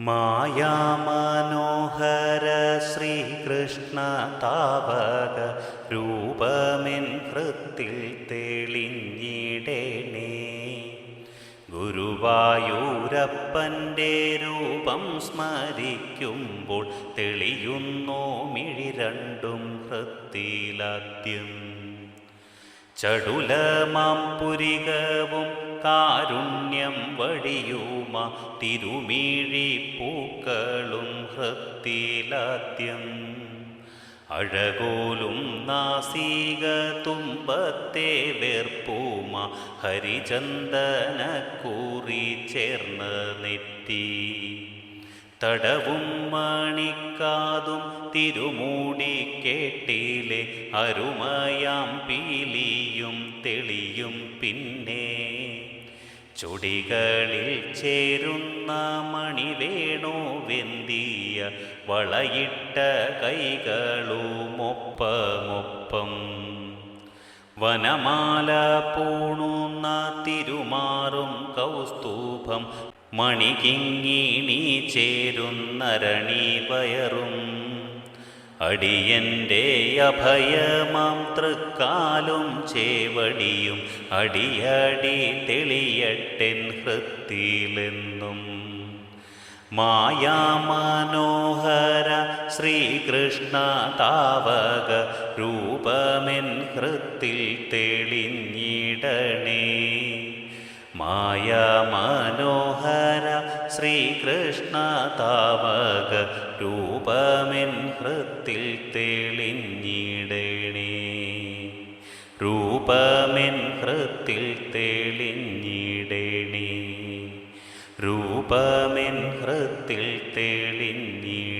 മായാമനോഹര ശ്രീകൃഷ്ണ താപക രൂപമെൻ ഹൃത്തിൽ തെളിഞ്ഞിടേ ഗുരുവായൂരപ്പന്റെ രൂപം സ്മരിക്കുമ്പോൾ തെളിയുന്നോ മിഴി രണ്ടും ഹൃത്തിലാദ്യം. ചടുലമാം പുരികവും കാരുണ്യം വടിയുമ തിരുമീഴി പൂക്കളും ഹൃത്തിലാദ്യം. അഴകോലും നാസിക തുമ്പത്തെ വേർപ്പൂമ ഹരിചന്ദന കൂറി ചേർന്ന നെത്തി തടവും മണിക്കാതും തിരുമൂടി കേട്ടിലെ അരുമയാം പീലിയും തെളിയും പിന്നെ ചുടികളിൽ ചേരുന്ന മണി വേണോ വെന്തിയ വളയിട്ട കൈകളുമൊപ്പമൊപ്പം. വനമാല പൂണുന്ന തിരുമാറും കൗസ്തൂഭം മണികിങ്ങിണി ചേരുന്നരണി പയറും. അടിയന്റെ അഭയമാം തൃക്കാലും ചേവടിയും അടിയടി തെളിയട്ടെൻ ഹൃത്തിലെന്നും. മായാമനോഹര ശ്രീകൃഷ്ണ താവക രൂപമെൻ ഹൃത്തിൽ തെളിഞ്ഞിടണേ. മായാമനോഹര ശ്രീകൃഷ്ണ താവക രൂപമെൻ ഹൃത്തിൽ തെളിഞ്ഞിടണേ. രൂപമെൻ ഹൃത്തിൽ തെളിഞ്ഞിടണേ. രൂപമെൻ ഹൃത്തിൽ തെളിഞ്ഞിടണേ